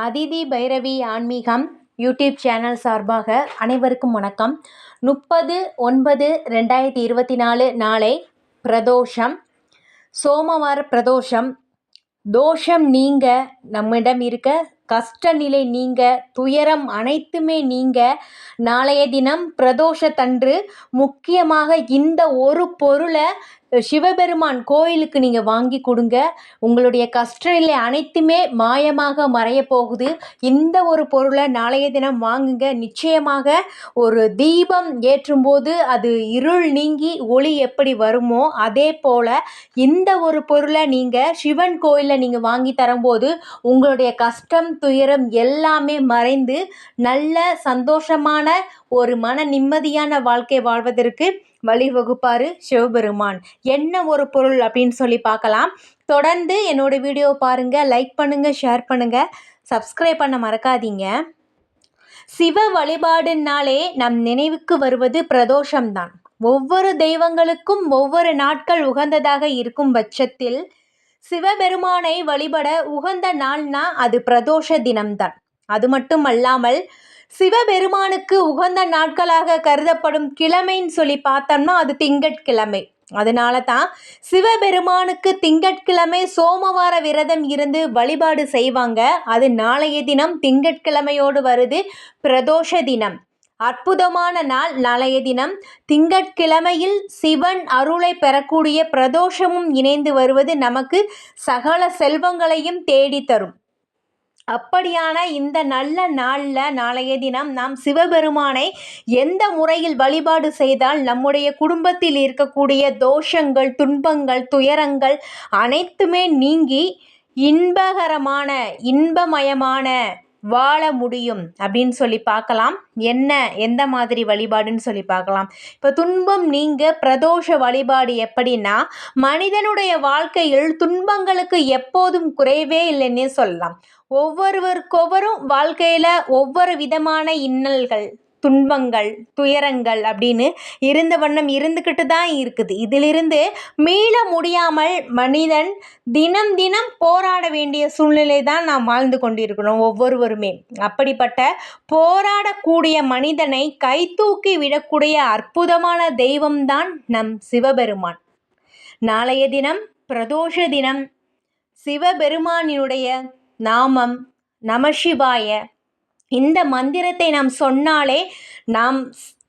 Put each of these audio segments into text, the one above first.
அதிதி பைரவி ஆன்மீகம் YouTube channel சார்பாக அனைவருக்கும் வணக்கம். முப்பது ஒன்பது ரெண்டாயிரத்தி இருபத்தி நாலு நாளை பிரதோஷம். சோமவார பிரதோஷம். தோஷம் நீங்க நம்மிடம் இருக்க கஷ்ட நிலை நீங்க துயரம் அனைத்துமே நீங்க. நாளைய தினம் பிரதோஷத்தன்று முக்கியமாக இந்த ஒரு பொருளை சிவபெருமான் கோயிலுக்கு நீங்கள் வாங்கி கொடுங்க. உங்களுடைய கஷ்டநிலை அனைத்துமே மாயமாக மறைய போகுது. இந்த ஒரு பொருளை நாளைய தினம் வாங்குங்க. நிச்சயமாக ஒரு தீபம் ஏற்றும்போது அது இருள் நீங்கி ஒளி எப்படி வருமோ அதே போல் இந்த ஒரு பொருளை நீங்கள் சிவன் கோயிலில் நீங்கள் வாங்கி தரும்போது உங்களுடைய கஷ்டம் துயரம் எல்லாமே மறைந்து நல்ல சந்தோஷமான ஒரு மன நிம்மதியான வாழ்க்கை வாழ்வதற்கு வழிவகுப்பார் சிவபெருமான். என்ன ஒரு பொருள் அப்படின்னு சொல்லி பார்க்கலாம். தொடர்ந்து என்னோடய வீடியோ பாருங்கள் லைக் பண்ணுங்கள் ஷேர் பண்ணுங்கள் சப்ஸ்கிரைப் பண்ண மறக்காதீங்க. சிவ வழிபாடுனாலே நம் நினைவுக்கு வருவது பிரதோஷம்தான். ஒவ்வொரு தெய்வங்களுக்கும் ஒவ்வொரு நாட்கள் உகந்ததாக இருக்கும் பட்சத்தில் சிவபெருமானை வழிபட உகந்த நாள்னா அது பிரதோஷ தினம்தான். அது மட்டும் அல்லாமல் சிவபெருமானுக்கு உகந்த நாட்களாக கருதப்படும் கிழமைன்னு சொல்லி பார்த்தோம்னா அது திங்கட்கிழமை. அதனால தான் சிவபெருமானுக்கு திங்கட்கிழமை சோமவார விரதம் இருந்து வழிபாடு செய்வாங்க. அது நாளைய தினம் திங்கட்கிழமையோடு வருது பிரதோஷ தினம். அற்புதமான நாள் நாளைய தினம். திங்கட்கிழமையில் சிவன் அருளை பெறக்கூடிய பிரதோஷமும் இணைந்து வருவது நமக்கு சகல செல்வங்களையும் தேடித்தரும். அப்படியான இந்த நல்ல நாளில் நாளைய தினம் நாம் சிவபெருமானை எந்த முறையில் வழிபாடு செய்தால் நம்முடைய குடும்பத்தில் இருக்கக்கூடிய தோஷங்கள் துன்பங்கள் துயரங்கள் அனைத்துமே நீங்கி இன்பகரமான இன்பமயமான வாழ முடியும் அப்படின்னு சொல்லி பார்க்கலாம். என்ன எந்த மாதிரி வழிபாடுன்னு சொல்லி பார்க்கலாம். இப்போ துன்பம் நீங்க பிரதோஷ வழிபாடு எப்படின்னா மனிதனுடைய வாழ்க்கையில் துன்பங்களுக்கு எப்போதும் குறைவே இல்லைன்னே சொல்லலாம். ஒவ்வொருவருக்கொவ்வொரும் வாழ்க்கையில் ஒவ்வொரு விதமான இன்னல்கள் துன்பங்கள் துயரங்கள் அப்படின்னு இருந்த வண்ணம் இருந்துக்கிட்டு தான் இருக்குது. இதிலிருந்து மீள முடியாமல் மனிதன் தினம் தினம் போராட வேண்டிய சூழ்நிலை தான் நாம் வாழ்ந்து கொண்டிருக்கிறோம் ஒவ்வொருவருமே. அப்படிப்பட்ட போராடக்கூடிய மனிதனை கைத்தூக்கி விடக்கூடிய அற்புதமான தெய்வம்தான் நம் சிவபெருமான். நாளைய தினம் பிரதோஷ தினம் சிவபெருமானினுடைய நாமம் நமசிவாய இந்த மந்திரத்தை நாம் சொன்னாலே நாம்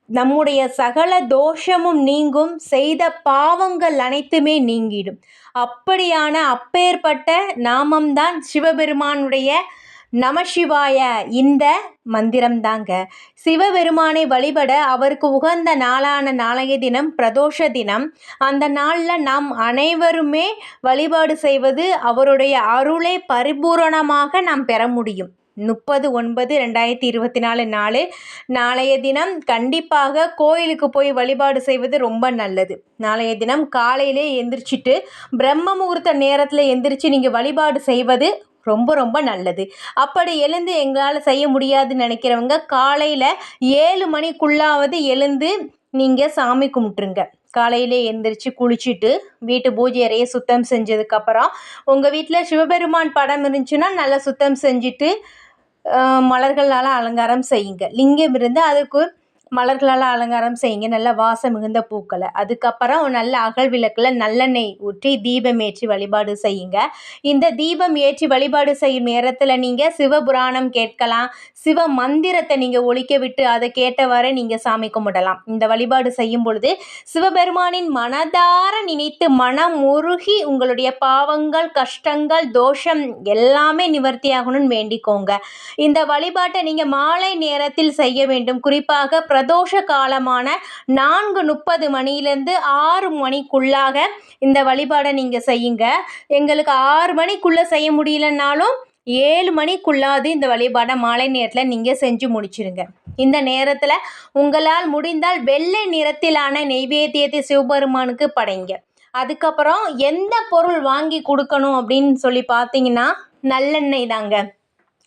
நம்முடைய சகல தோஷமும் நீங்கும் செய்த பாவங்கள் அனைத்துமே நீங்கிடும். அப்படியான அப்பேற்பட்ட நாமம்தான் சிவபெருமானுடைய நமசிவாய இந்த மந்திரம் தாங்க சிவபெருமானை வழிபட அவருக்கு உகந்த நாளான நாளைய தினம் பிரதோஷ தினம் அந்த நாளில் நாம் அனைவருமே வழிபாடு செய்வது அவருடைய அருளை பரிபூரணமாக நாம் பெற முடியும். முப்பது ஒன்பது ரெண்டாயிரத்தி இருபத்தி நாலு நாலு நாளைய தினம் கண்டிப்பாக கோயிலுக்கு போய் வழிபாடு செய்வது ரொம்ப நல்லது. நாளைய தினம் காலையிலே எந்திரிச்சிட்டு பிரம்ம முகூர்த்த நேரத்தில் எந்திரிச்சு நீங்கள் வழிபாடு செய்வது ரொம்ப ரொம்ப நல்லது. அப்படி எழுந்து எங்களால் செய்ய முடியாதுன்னு நினைக்கிறவங்க காலையில் ஏழு மணிக்குள்ளாவது எழுந்து நீங்கள் சாமி கும்பிட்ருங்க காலையிலே எந்திரிச்சு குளிச்சுட்டு வீட்டு பூஜை அறையை சுத்தம் செஞ்சதுக்கப்புறம் உங்கள் வீட்டில் சிவபெருமான் படம் இருந்துச்சுன்னா நல்லா சுத்தம் செஞ்சுட்டு மலர்களால் அலங்காரம் செய்யுங்க லிங்கம் இருந்து அதுக்கு மலர்களால் அலங்காரம் செய்யுங்க. நல்ல வாசம் மிகுந்த பூக்களை. அதுக்கப்புறம் நல்ல அகல் விளக்கில் நல்லெண்ணெய் ஊற்றி தீபம் ஏற்றி வழிபாடு செய்யுங்க. இந்த தீபம் ஏற்றி வழிபாடு செய்யும் நேரத்தில் நீங்கள் சிவபுராணம் கேட்கலாம். சிவ மந்திரத்தை நீங்கள் ஒழிக்க விட்டு அதை கேட்டவாறு நீங்கள் சாமி கும்பிடலாம். இந்த வழிபாடு செய்யும் பொழுது சிவபெருமானின் மனதார நினைத்து மனம் உருகி உங்களுடைய பாவங்கள் கஷ்டங்கள் தோஷம் எல்லாமே நிவர்த்தியாகணும்னு வேண்டிக்கோங்க. இந்த வழிபாட்டை நீங்கள் மாலை நேரத்தில் செய்ய வேண்டும். குறிப்பாக பிரதோஷ காலமான நான்கு முப்பது மணிலேருந்து ஆறு மணிக்குள்ளாக இந்த வழிபாடை நீங்கள் செய்யுங்க. எங்களுக்கு ஆறு மணிக்குள்ளே செய்ய முடியலன்னாலும் ஏழு மணிக்குள்ளாது இந்த வழிபாடை மாலை நேரத்தில் நீங்கள் செஞ்சு முடிச்சிருங்க. இந்த நேரத்தில் உங்களால் முடிந்தால் வெள்ளை நிறத்திலான நெய்வேத்தியத்தை சிவபெருமானுக்கு படைங்க. அதுக்கப்புறம் எந்த பொருள் வாங்கி கொடுக்கணும் அப்படின்னு சொல்லி பார்த்தீங்கன்னா நல்லெண்ணெய் தாங்க.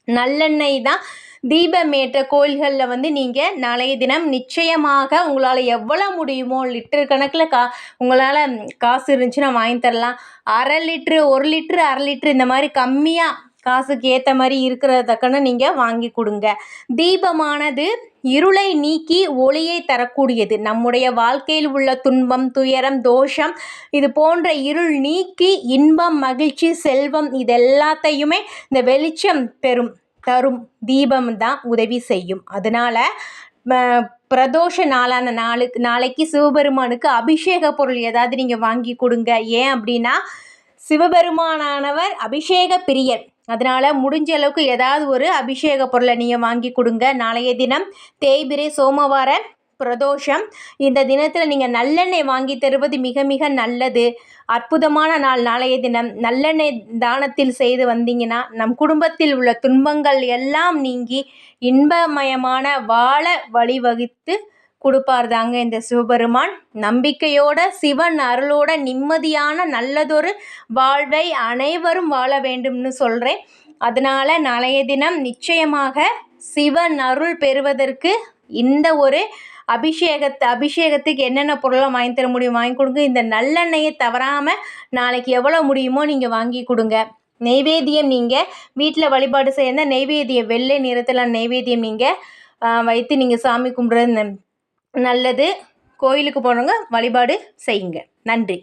நல்லெண்ணெய் தான். தீபமேற்ற கோயில்களில் வந்து நீங்கள் நாளைய தினம் நிச்சயமாக உங்களால் எவ்வளோ முடியுமோ லிட்டர் கணக்கில் கா உங்களால் காசு இருந்துச்சுன்னா வாங்கி தரலாம். அரை லிட்ரு ஒரு லிட்ரு அரை லிட்ரு இந்த மாதிரி கம்மியாக காசுக்கு ஏற்ற மாதிரி இருக்கிறதக்கன்னு தக்கன நீங்கள் வாங்கி கொடுங்க. தீபமானது இருளை நீக்கி ஒளியை தரக்கூடியது. நம்முடைய வாழ்க்கையில் உள்ள துன்பம் துயரம் தோஷம் இது போன்ற இருள் நீக்கி இன்பம் மகிழ்ச்சி செல்வம் இது எல்லாத்தையுமே இந்த வெளிச்சம் பெறும் தரும் தீபம் தான் உதவி செய்யும். அதனால் பிரதோஷ நாளான நாளுக்கு நாளைக்கு சிவபெருமானுக்கு அபிஷேக பொருள் ஏதாவது நீங்கள் வாங்கி கொடுங்க. ஏன் அப்படின்னா சிவபெருமானானவர் அபிஷேக பிரியர். அதனால் முடிஞ்ச அளவுக்கு ஏதாவது ஒரு அபிஷேக பொருளை நீங்கள் வாங்கி கொடுங்க. நாளைய தினம் தேய்பிரை சோமவார பிரதோஷம் இந்த தினத்தில் நீங்கள் நல்லெண்ணெய் வாங்கி தருவது மிக மிக நல்லது. அற்புதமான நாள் நாளைய தினம். நல்லெண்ணெய் தானத்தில் செய்து வந்தீங்கன்னா நம் குடும்பத்தில் உள்ள துன்பங்கள் எல்லாம் நீங்கி இன்பமயமான வாழ வழிவகுத்து கொடுப்பார் தாங்க இந்த சிவபெருமான். நம்பிக்கையோட சிவன் அருளோட நிம்மதியான நல்லதொரு வாழ்வை அனைவரும் வாழ வேண்டும்னு சொல்கிறேன் அதனால் நாளைய தினம் நிச்சயமாக சிவன் அருள் பெறுவதற்கு இந்த ஒரு அபிஷேகத்தை அபிஷேகத்துக்கு என்னென்ன பொருளாக வாங்கி தர முடியும் வாங்கி கொடுங்க. இந்த நல்லெண்ணெயை தவறாமல் நாளைக்கு எவ்வளோ முடியுமோ நீங்கள் வாங்கி கொடுங்க. நெய்வேத்தியம் நீங்கள் வீட்டில் வழிபாடு செய்யணும் நெய்வேத்தியம் வெள்ளை நிறத்தில் நெய்வேத்தியம் நீங்கள் வைத்து நீங்கள் சாமி கும்பிட்றது நல்லது. கோயிலுக்கு போனவங்க வழிபாடு செய்யுங்க. நன்றி.